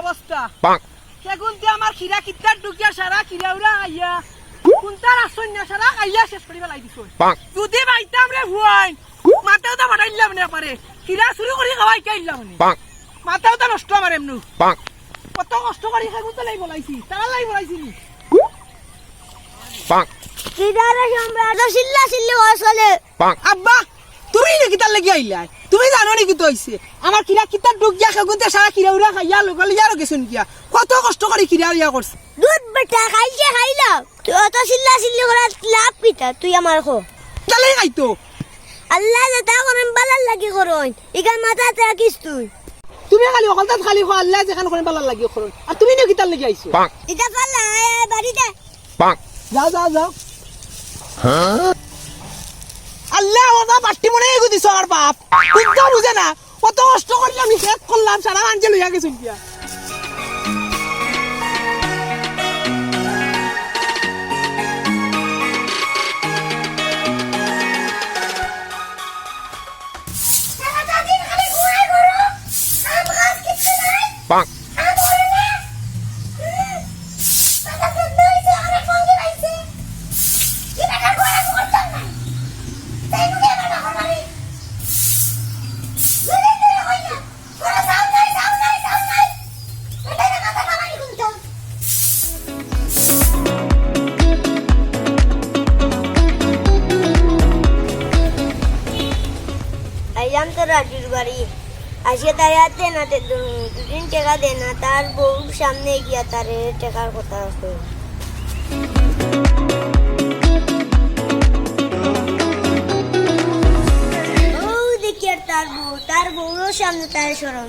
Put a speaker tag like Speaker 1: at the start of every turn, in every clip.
Speaker 1: অবস্থা? সেগুন দিয়ে আমার খিরা কিত্তার ঢুকিয়া সারা খিরা উড়া খাইয়া কোনটার আসন না সারা খাইয়া শেষ করি পেলাই দিছো। যদি বাইতাম রে ভুয়াইন মাথাও তো বাড়াইলাম না পারে খিরা চুরি করে খাওয়াই চাইলাম নি? মাথাও তো নষ্ট আমার এমনু। কত কষ্ট করে সেগুন তো লাই বলাইছি তারা লাই বলাইছি
Speaker 2: কিদারে সম্রাট সিল্লা সিল্লি
Speaker 3: bonk,
Speaker 1: আব্বা তুমি নাকি তার লাগি আইলা তুমি জানো নাকি তো হইছে আমার খিরা কিত্তার ঢুকিয়া সেগুন সারা খিরা উড়া খাইয়া লোকাল ইয়ারও গেছুন কিয়া। কত কষ্ট করে খিরা ইয়া করছে
Speaker 2: দুধ বেটা খাইছে খাইলাম তুই অত সিল্লা সিল্লি করার লাভ পিতা তুই আমার খো
Speaker 1: তালাই খাইতো?
Speaker 2: আল্লাহ যেটা করেন বালার লাগি করন ইগান মাথা রাখিস তুই।
Speaker 1: তুমি খালি অকলতাত খালি খোয়া আল্লাহ যেখান করে পালার লাগি করুন আর তুমি নাকি তার লাগি আইছো
Speaker 2: এটা পাল্লা বাড়িতে.
Speaker 1: যাও যাও যাও? আল্লাহ ওটা বাট্টি মনে এগু দিছ আমার বাপ। কিন্তু বুঝে না। কত কষ্ট করলাম শেষ করলাম, সারা আনছে লইয়া গেছি
Speaker 2: আসে তার হাতে না তে দু- দুদিন টাকা দে না তার বউর সামনে গিয়া তার টাকার কথা আছে তার বউ তার বউর সামনে তার সরম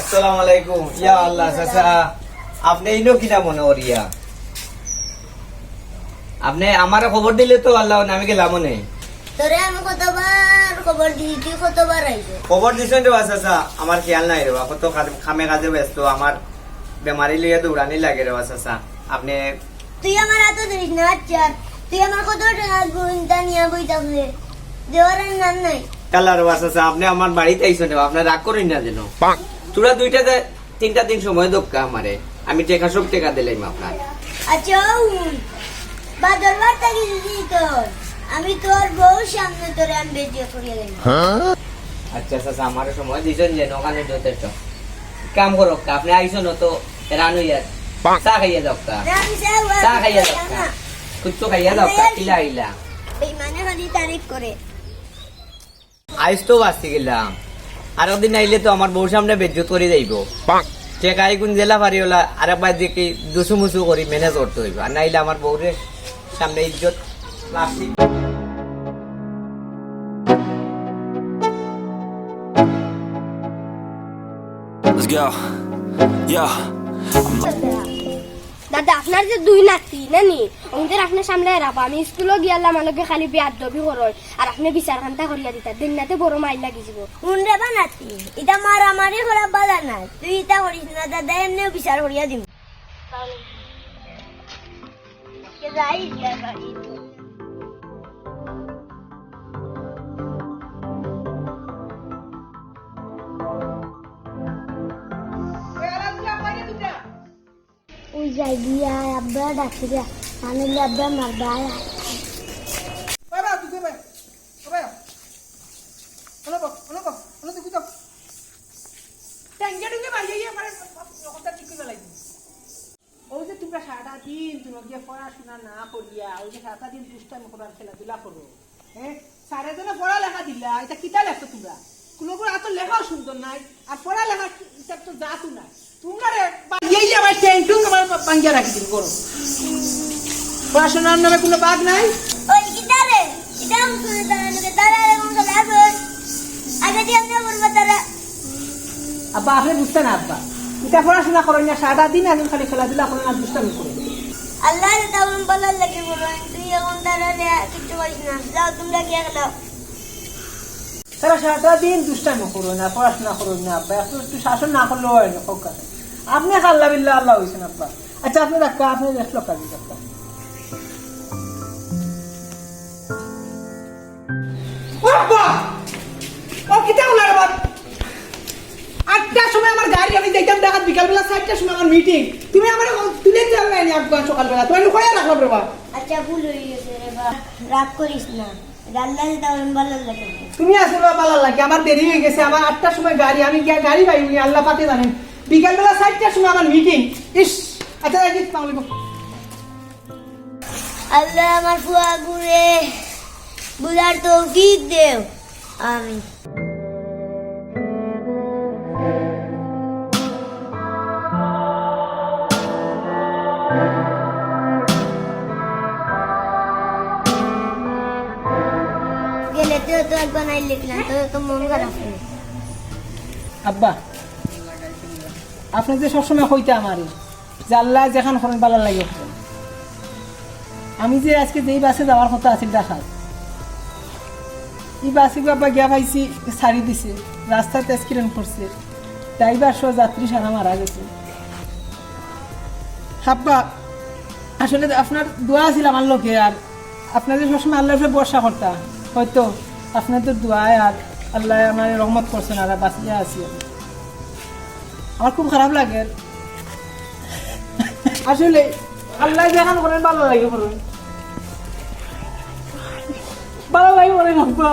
Speaker 4: আসসালামু আলাইকুম। ইয়া আল্লাহ চাচা আপনি ইনো কিনা মনে করিয়া আপনি আমার খবর দিলে তো আল্লাহ আমি গেলাম মনে।
Speaker 2: তোরে আমি কতবার খবর দিই তুই কতবার আইছো?
Speaker 4: খবর দিছেন রে চাচা আমার খেয়াল নাই রে কত খামে কাজে ব্যস্ত আমার বেমারি লইয়া দৌড়ানি লাগে রে চাচা। আপনি
Speaker 2: তুই আমার হাতে ধরিস না আচ্ছা। তুই আমার কত টাকা গুণটা নিয়ে বই থাকলে দেওয়ার নাম নাই।
Speaker 4: কাল্লা রে চাচা আপনি আমার বাড়িতে আইছেন রে আপনার রাগ করেন না যেন। তোরা দুইটা তিনটা দিন সময় দক্কা আমারে আমি টেকা সব টেকা দিলাম আপনার।
Speaker 2: আচ্ছা তোর? আমি তোর বউ সামনে তোরে আমি বেজিয়ে করিয়ে দেব
Speaker 3: huh?
Speaker 4: আচ্ছা চাচা আমার সময় দিছেন যে ওখানে যথেষ্ট। কাম করো আপনি আইসো তো রানু ইয়ার চা খাইয়া
Speaker 2: না, ওর
Speaker 4: চা খাইয়া
Speaker 2: না।
Speaker 4: কুচ্চু খাইয়া কা ইলা ইলা
Speaker 2: বেইমানে খালি তারিফ করে।
Speaker 4: আইস তো বাঁচতে গেলাম। আর একদিন আইলে তো আমার বউ সামনে বেজ্জত করে যাইব। টেকাই কোন জেলা পারি ওলা আর একবার দেখি দুসু মুসু করি ম্যানেজ করতে হইব। আর নাইলে আমার বউরে সামনে ইজ্জত প্লাস্টিক
Speaker 5: Let's go. Yeah.
Speaker 6: দাদা আপনার যে দুই নাতি নানি ওদের আপনার সামনে রাখব আমি স্কুলে গিয়ালাম আমাকে খালি বিয়ার দবি করল আর আপনি বিচার খান্তা করিয়া দিতা। দিন নাতে বড় মাইল লাগি যাব
Speaker 2: উনরে বানাতি এটা মারামারি করা বাজার না তুই এটা করিস না দাদা এমনিও বিচার করিয়া দিম। যাই বাড়ি ওই যাই গিয়া আব্বা ডাকি দিয়া আনিলে আব্বা মারবা
Speaker 1: তুই তুই করে তোমরা সারাটা দিন তুমি গিয়ে পড়াশোনা না করিয়া ওই যে সারাটা দিন দুষ্টামি করার খেলাধুলা করো হ্যাঁ সারে জনে পড়ালেখা দিলা এটা কিতা লেখছো তোমরা কোনো কোনো এত লেখাও সুন্দর নাই আর পড়ালেখা তো জাতু নাই তোমরা রে বাড়িয়ে ভাঙ্গিয়া রাখি দিন করো পড়াশোনার নামে কোনো বাদ নাই?
Speaker 2: আমি
Speaker 1: আব্বা আপনি বুঝতে না আব্বা? এটা পড়াশোনা করেন না সারাটা দিন এখন খালি খেলাধুলা করেন আর দুষ্টামি করে।
Speaker 2: আল্লাহ তেমন বলার লাগে বলো তুই এখন তারা কিচ্ছু করিস না। যাও তোমরা গিয়ে খেলাও।
Speaker 1: তারা সারাটা দিন দুষ্টামি করো না পড়াশোনা করো না আব্বা। একটু একটু শাসন না করলেও হয় না আপনি আল্লাহ বিল্লাহ আল্লাহ হয়েছেন আব্বা। আচ্ছা আপনি রাখবা আপনি লোক কাজে আবার? আটটার সময় আমার গাড়ি আমি যাইতাম ঢাকা বিকালবেলা চারটার সময় আমার মিটিং তুমি আমার তুলে চাললাই নি আব্বা সকালবেলা তুমি কয়া রাখলাম রে বা।
Speaker 2: আচ্ছা ভুল হয়ে গেছে রে বা রাগ করিস না।
Speaker 1: তুমি আসলে ভালো লাগে আমার দেরি হয়ে গেছে আমার আটটার সময় গাড়ি আমি গাড়ি পাইনি আল্লাহ পাতে জানেন। বিকালবেলা চারটার সময় আমার মিটিং ইস আচ্ছা রাখি
Speaker 2: আল্লাহ আমার ফুয়া ঘুরে বুঝার তৌফিক দেও। আমি গেলে তো তো একবার নাই লিখলাম তো তো মন খারাপ
Speaker 1: আব্বা আপনি যে সবসময় কইতে আমারই যে আল্লাহ যেখান করেন ভালো লাগে আমি যে আজকে যেই বাসে যাওয়ার কথা আছে দেখা এই বাসে বাবা গিয়া পাইছি, ছাড়ি দিছে, রাস্তাতে অ্যাক্সিডেন্ট করছে, ড্রাইভার সহ যাত্রী সারা মারা গেছে। হাব্বা আসলে আপনার দোয়া ছিল আমার লোকে আর আপনার যে সবসময় আল্লাহর বর্ষা করতা হয়তো আপনাদের দোয়ায় আর আল্লাহ আমার রহমত করছেন আর বাঁচিয়ে আছি আমার খুব খারাপ লাগে। আসলে আল্লাহ দেখান করেন ভালো লাগে ভালো লাগে করেন আব্বা।